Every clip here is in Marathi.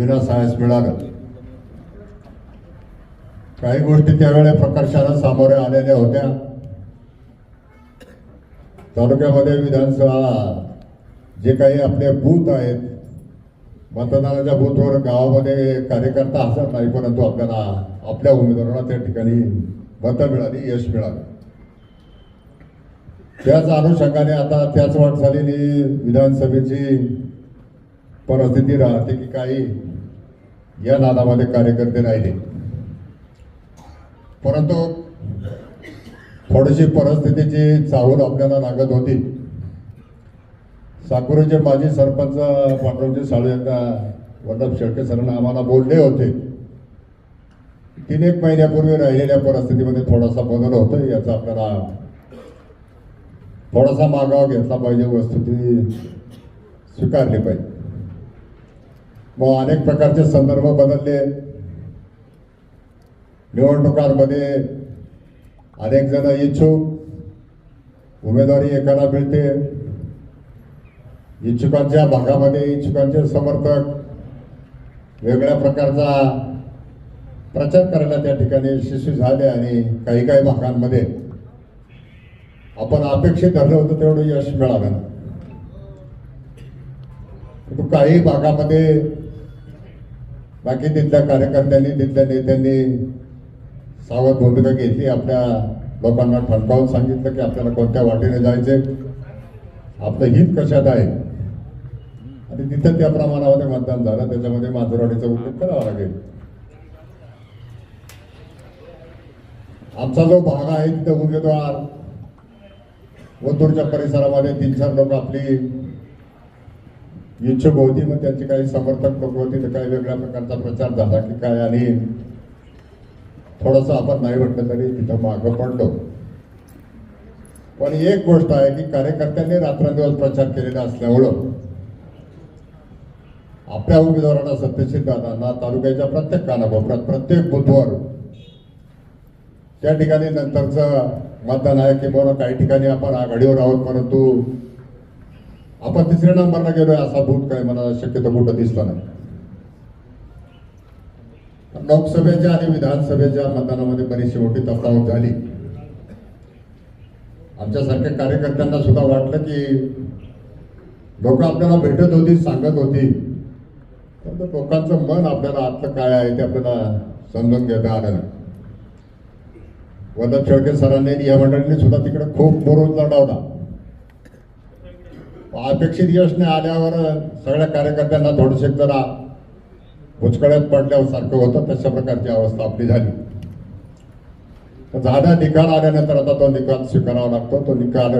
विनासायास मिळालं काही गोष्टी त्यावेळेला प्रकर्षाला सामोरे आलेल्या होत्या. तालुक्यामध्ये विधानसभा जे काही आपले बूथ आहेत मतदानाच्या बूथवर गावामध्ये कार्यकर्ता हजर नाही परंतु आपल्याला आपल्या उमेदवाराला त्या ठिकाणी मतं मिळाली यश मिळालं. त्याच अनुषंगाने आता त्याच वाटचालीने विधानसभेची परिस्थिती राहते की काही या नादामध्ये कार्यकर्ते राहिले. परंतु थोडीशी परिस्थितीची चाहूल आपल्याला लागत होती. साकुरीचे माजी सरपंच पांडुरंगजी साळे यांना वल्लभ शेळके सरांना आम्हाला बोलले होते. तीन एक महिन्यापूर्वी राहिलेल्या परिस्थितीमध्ये थोडासा बदल होतो याचा आपल्याला थोडासा मागावा घेतला पाहिजे वस्तुती स्वीकारली पाहिजे. मग अनेक प्रकारचे संदर्भ बदलले. निवडणुकांमध्ये अनेक जण इच्छुक. उमेदवारी एकाला मिळते. इच्छुकांच्या भागामध्ये इच्छुकांचे समर्थक वेगळ्या प्रकारचा प्रचार करायला त्या ठिकाणी यशस्वी झाले आणि काही काही भागांमध्ये आपण अपेक्षित धरलं होतं तेवढं यश मिळालं. परंतु काही भागामध्ये बाकी तिथल्या कार्यकर्त्यांनी तिथल्या नेत्यांनी सावध भूमिका घेतली. आपल्या लोकांना ठणकावून सांगितलं की आपल्याला कोणत्या वाटेने जायचे आपलं हित कशात आहे? आणि तिथं त्या प्रमाणामध्ये मतदान झालं. त्याच्यामध्ये माधुरवाडीचा उल्लेख करावा लागेल. आमचा जो भाग आहे तिथं उमेदवार ओतूरच्या परिसरामध्ये तीन चार लोक आपली इच्छुक होती मग त्यांचे काही समर्थक लोक होते तर काही वेगळ्या प्रकारचा प्रचार झाला की काय आणि थोडंसं आपण नाही म्हटलं तरी तिथं मागं पडलो. पण एक गोष्ट आहे की कार्यकर्त्यांनी रात्रंदिवस प्रचार केलेला असल्यामुळं आपल्या उमेदवारांना सत्यशील दादांना तालुक्याच्या प्रत्येक कानाकोपऱ्यात प्रत्येक बुथवर त्या ठिकाणी नंतरचं मतदान आहे किंवा काही ठिकाणी आपण आघाडीवर आहोत परंतु आपण तिसऱ्या नंबरला गेलोय असा भूत काय मला शक्यतो कुठं दिसला नाही. लोकसभेच्या आणि विधानसभेच्या मतदानामध्ये बरीचशी मोठी तफावत झाली. आमच्यासारख्या कार्यकर्त्यांना सुद्धा वाटलं की लोक आपल्याला भेटत होती सांगत होती. तर लोकांचं मन आपल्याला आतलं काय आहे ते आपल्याला समजून घेता आलं नाही. वल्लभ शेळके सरांनी या मंडळींनी सुद्धा तिकडे खूप बोरून लढवला. अपेक्षित यश नाही आल्यावर सगळ्या कार्यकर्त्यांना थोडेसे जरा भुचकळ्यात पडल्यावर सारखं होतं तशा प्रकारची अवस्था आपली झाली. तर झाला निकाल आल्यानंतर आता तो निकाल स्वीकारावा लागतो. तो निकाल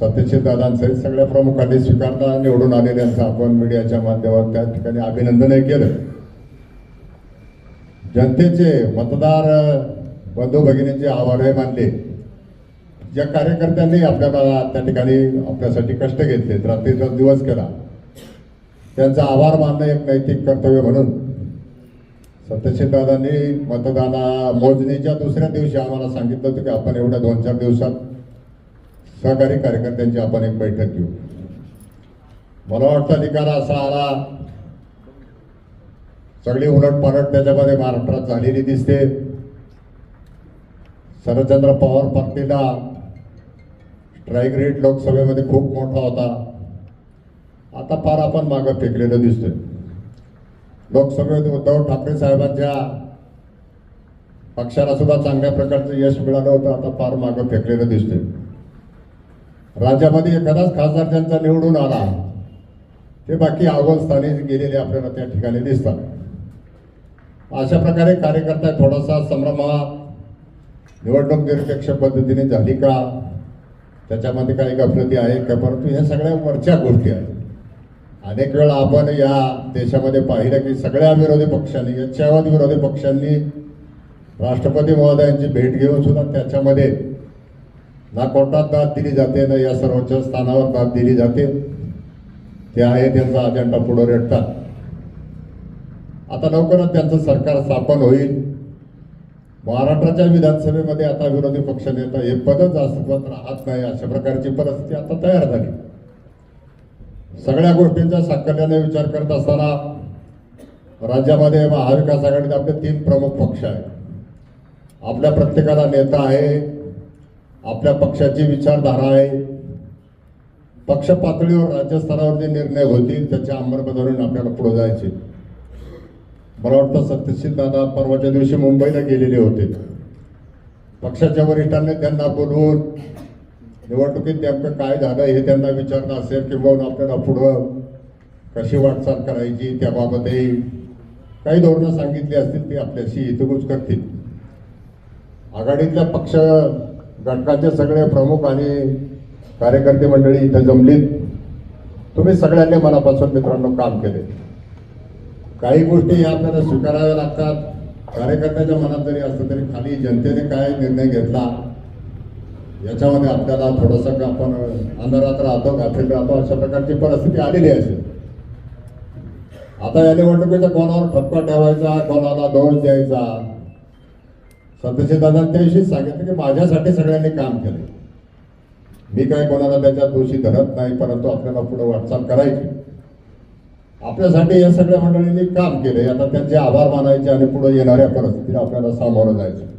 सत्यशील दादांसहित सगळ्या प्रमुखांनी स्वीकारला निवडून आलेल्यांचं आपण मीडियाच्या माध्यमात त्या ठिकाणी अभिनंदनही केलं. जनतेचे मतदार बंधू भगिनींचे आभारही मानले. ज्या कार्यकर्त्यांनी आपल्याला त्या ठिकाणी आपल्यासाठी कष्ट घेतले रात्रीचा दिवस केला त्यांचा आभार मानणं एक नैतिक कर्तव्य म्हणून. सत्यशीलदादांनी मतदाना मोजणीच्या दुसऱ्या दिवशी आम्हाला सांगितलं होतं की आपण एवढ्या दोन चार दिवसात सहकारी कार्यकर्त्यांची आपण एक बैठक घेऊ. मला वाटतं निकाल असा आला सगळी उलटपालट त्याच्यामध्ये महाराष्ट्रात झालेली दिसते. शरदचंद्र पवार पार्टीला स्ट्राईक लोकसभेमध्ये खूप मोठा होता. आता फार आपण मागं फेकलेलं दिसतोय. लोकसभेत उद्धव ठाकरे साहेबांच्या पक्षाला सुद्धा चांगल्या प्रकारचं यश मिळालं होतं आता फार मागं फेकलेलं दिसतंय. राज्यामध्ये एखादाच खासदार त्यांचा निवडून आला ते बाकी अव्वलस्थानी गेलेले आपल्याला त्या ठिकाणी दिसतात. अशा प्रकारे कार्यकर्ता थोडासा संभ्रम निवडणूक निरपेक्ष पद्धतीने झाली का? त्याच्यामध्ये काही गफलती आहे का? परंतु ह्या सगळ्या वरच्या गोष्टी आहेत. अनेक वेळा आपण या देशामध्ये पाहिलं की सगळ्या विरोधी पक्षांनी याच्यावर विरोधी पक्षांनी राष्ट्रपती महोदयांची भेट घेऊन सुद्धा त्याच्यामध्ये ना कोर्टात दाद दिली जाते ना या सर्वोच्च स्थानावर दाद दिली जाते. ते आहे त्यांचा अजेंडा पुढे रेटतात. आता लवकरच त्यांचं सरकार स्थापन होईल. महाराष्ट्राच्या विधानसभेमध्ये आता विरोधी पक्षनेता हे पदच अस्तित्वात राहत नाही अशा प्रकारची परिस्थिती आता तयार झाली. सगळ्या गोष्टींचा साकल्याने विचार करत असताना राज्यामध्ये महाविकास आघाडीत आपले तीन प्रमुख पक्ष आहेत. आपल्या प्रत्येकाला नेता आहे आपल्या पक्षाची विचारधारा आहे. पक्ष पातळीवर राज्यस्तरावर जे निर्णय होतील त्याच्या अंमलबजावणीने आपल्याला पुढे जायचे. मला वाटतं सत्यशील दादा परवाच्या दिवशी मुंबईला गेलेले होते. पक्षाच्या वरिष्ठांनी त्यांना बोलवून निवडणुकीत नेमकं काय झालं हे त्यांना विचारलं असेल किंवा आपल्याला पुढं कशी वाटचाल करायची त्याबाबतही काही धोरणं सांगितली असतील ती आपल्याशी हितगुज करतील आघाडीतल्या पक्ष घटकाचे सगळे प्रमुख आणि कार्यकर्ते मंडळी इथं जमलीत. तुम्ही सगळ्यांनी मनापासून मित्रांनो काम केले. काही गोष्टी ह्या आपल्याला स्वीकाराव्या लागतात. कार्यकर्त्याच्या मनात जरी असलं तरी खाली जनतेने काय निर्णय घेतला याच्यामध्ये आपल्याला थोडंसं का आपण अंधारात राहतो गाफील राहतो अशा प्रकारची परिस्थिती आलेली असेल आता या निवडणुकीचा कोणावर ठपका ठेवायचा कोणाला दोष द्यायचा? सत्यशील दादा त्याविषयी सांगितलं की माझ्यासाठी सगळ्यांनी काम केले मी काय कोणाला त्याच्यात दोषी धरत नाही परंतु आपल्याला पुढे वाटचाल करायची. आपल्यासाठी या सगळ्या मंडळींनी काम केले आता त्यांचे आभार मानायचे आणि पुढे येणाऱ्या परिस्थितीला आपल्याला सामोरं जायचं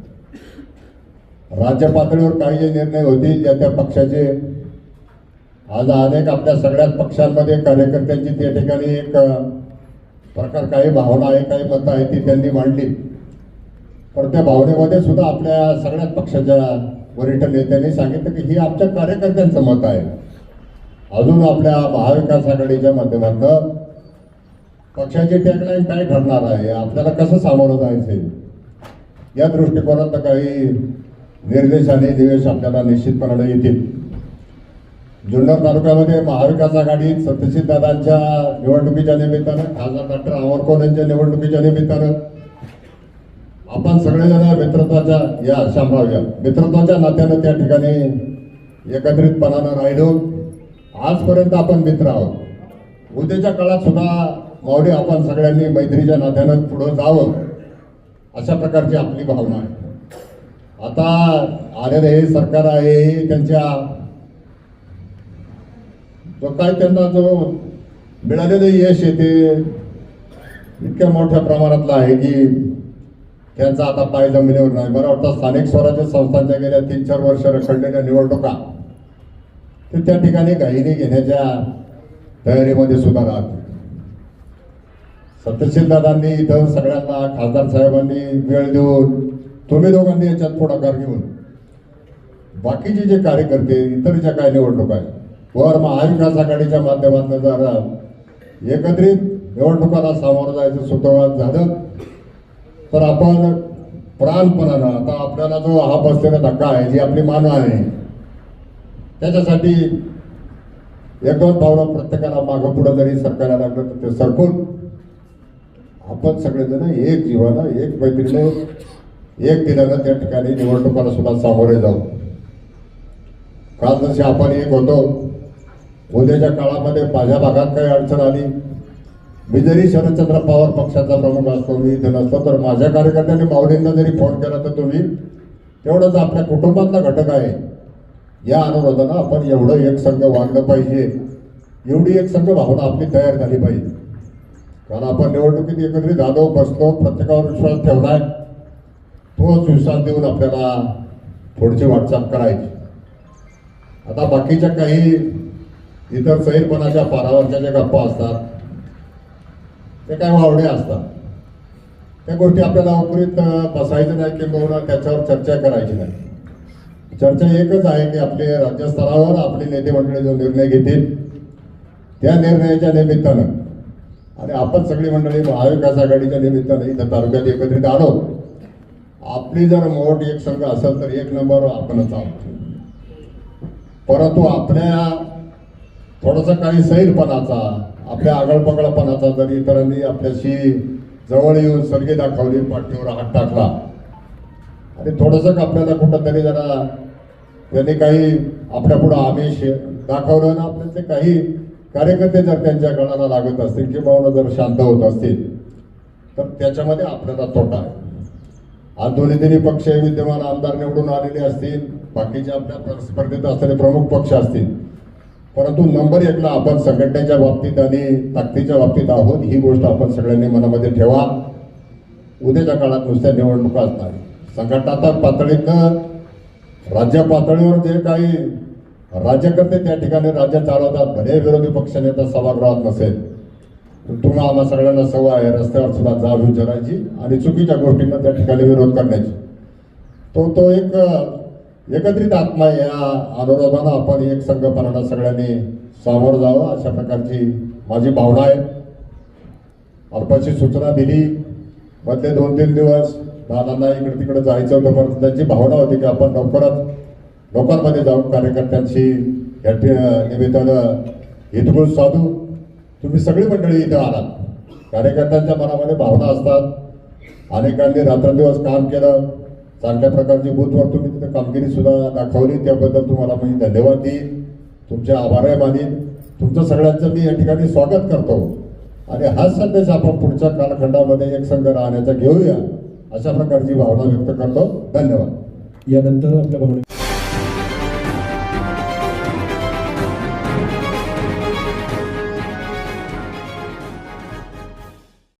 राज्य पातळीवर काही जे निर्णय होतील ज्या त्या पक्षाचे. आज अनेक आपल्या सगळ्याच पक्षांमध्ये कार्यकर्त्यांची त्या ठिकाणी एक प्रकार काही भावना आहे काही मतं आहे ती त्यांनी मांडली. पण त्या भावनेमध्ये सुद्धा आपल्या सगळ्याच पक्षाच्या वरिष्ठ नेत्यांनी सांगितलं की ही आमच्या कार्यकर्त्यांचं मत आहे. अजून आपल्या महाविकास आघाडीच्या माध्यमातून पक्षाचे टॅगलाईन काय ठरणार आहे? आपल्याला कसं सामोरं जायचं या दृष्टिकोनात काही निर्देश आणि निवेश आपल्याला निश्चितपणाने येतील. जुन्नर तालुक्यामध्ये महाविकास आघाडीत सत्यशील दादांच्या निवडणुकीच्या निमित्तानं खासदार डॉक्टर अमर यांच्या निवडणुकीच्या निमित्तानं आपण सगळेजण मित्रत्वाच्या या सांभाळूया. मित्रत्वाच्या नात्यानं त्या ठिकाणी एकत्रितपणानं राहिलो. आजपर्यंत आपण मित्र आहोत. उद्याच्या काळात सुद्धा मावडे आपण सगळ्यांनी मैत्रीच्या नात्यानं पुढं जावं अशा प्रकारची आपली भावना आहे. आता आलेलं हे सरकार आहे त्यांच्या जो काय त्यांना जो मिळालेलं यश आहे ते इतक्या मोठ्या प्रमाणातलं आहे की त्यांचा आता पाय जमिनीवर नाही. मला वाटतं स्थानिक स्वराज्य संस्थांच्या गेल्या तीन चार वर्ष रखडलेल्या निवडणुका ते त्या ठिकाणी गाईने घेण्याच्या तयारीमध्ये सुद्धा राहते सत्यशीलदादांनी इथं सगळ्यांना खासदार साहेबांनी वेळ देऊन तुम्ही दोघांनी याच्यात पुढाकार घेऊन बाकीचे जे कार्यकर्ते इतर ज्या काय निवडणूक आहे वर महाविकास आघाडीच्या माध्यमातून जरा एकत्रित निवडणुकाला सामोरं जायचं सुतवाद झालं. तर आपण प्राणपणानं आता आपल्याला जो हा बसलेला धक्का आहे जी आपली मान आहे त्याच्यासाठी एक दोन पावलं प्रत्येकाला मागं पुढं जरी सरकारला लागलं तर ते सरकून आपण सगळेजण एक जीवानं एक मैत्रीने एक दिल्यानं त्या ठिकाणी निवडणुकाला सुद्धा सामोरे जाऊ. काल जसे आपण एक होतो उद्याच्या काळामध्ये माझ्या भागात काही अडचण आली. मी जरी शरदचंद्र पवार पक्षाचा प्रमुख असतो मी इथे नसतो तर माझ्या कार्यकर्त्यांनी माऊलींना जरी फोन केला तर तुम्ही तेवढंच आपल्या कुटुंबातला घटक आहे. या अनुरोधानं आपण एवढं एक संघ वागलं पाहिजे. एवढी एक संघ भावना आपली तयार झाली पाहिजे. कारण आपण निवडणुकीत एकत्रित आलो बसलो प्रत्येकावर विश्वास ठेवलाय. तोच विश्वास देऊन आपल्याला पुढची वाटचाल करायची. आता बाकीच्या काही इतर सैरपणाच्या पारावरच्या ज्या गप्पा असतात ते काय वावडे असतात. त्या गोष्टी आपल्याला उपरीत बसायचं नाही किंवा त्याच्यावर चर्चा करायची नाही. चर्चा एकच आहे की आपले राज्यस्तरावर आपले नेते मंडळी जो निर्णय घेतील त्या निर्णयाच्या निमित्तानं आणि आपण सगळी मंडळी महाविकास आघाडीच्या निमित्ताने इथं तालुक्यात एकत्रित आलो. आपली जर मोठ एक संघ असेल तर एक नंबर आपणच आहोत. परंतु आपल्या थोडासा काही सैलपणाचा आपल्या आगळपगळपणाचा जर इतरांनी आपल्याशी जवळ येऊन सर्गी दाखवली पाठीवर हात टाकला आणि थोडंसं आपल्याला कुठंतरी जरा त्यांनी काही आपल्या पुढं आमिष दाखवलं ना आपल्याचे काही कार्यकर्ते जर त्यांच्या गळाला लागत असतील किंवा जर शांत होत असतील तर त्याच्यामध्ये आपल्याला तोटा आहे. आज दोन्ही तिन्ही पक्ष विद्यमान आमदार निवडून आलेले असतील बाकीचे आपल्या स्पर्धेत असलेले प्रमुख पक्ष असतील परंतु नंबर एकला आपण संघटनेच्या बाबतीत आणि ताकदीच्या बाबतीत आहोत ही गोष्ट आपण सगळ्यांनी मनामध्ये ठेवा. उद्याच्या काळात नुसत्या निवडणुका असणार संघटनात्मक पातळीतनं राज्य पातळीवर जे काही राज्यकर्ते त्या ठिकाणी राज्य चालवतात. भले विरोधी पक्षनेता सभागृहात नसेल पण तुम्हाला आम्हा सगळ्यांना सवय आहे रस्त्यावर सुद्धा जाब विचारायची आणि चुकीच्या गोष्टींना त्या ठिकाणी विरोध करण्याची. तो तो एक एकत्रित आत्मा आहे. या अनुरोधानं आपण एक संघपणानं सगळ्यांनी सामोरं जावं. अशा प्रकारची माझी भावना आहे. अल्पाची सूचना दिली. मधले दोन तीन दिवस दादांना इकडे तिकडे जायचं होतं परंतु त्यांची भावना होती की आपण लवकरच लोकांमध्ये जाऊन कार्यकर्त्यांशी या निमित्तानं हितगुज साधू तुम्ही सगळी मंडळी इथं आलात. कार्यकर्त्यांच्या मनामध्ये भावना असतात. अनेकांनी रात्रंदिवस काम केलं. चांगल्या प्रकारची बूथवर तुम्ही तिथे कामगिरीसुद्धा दाखवली. त्याबद्दल तुम्हाला मी धन्यवाद देईन. तुमचे आभारही मानीन तुमचं सगळ्यांचं मी या ठिकाणी स्वागत करतो. आणि हाच संदेश आपण पुढच्या कालखंडामध्ये एकसंघ राहण्याचा घेऊया. अशा प्रकारची भावना व्यक्त करतो. धन्यवाद. यानंतर आपल्या भावना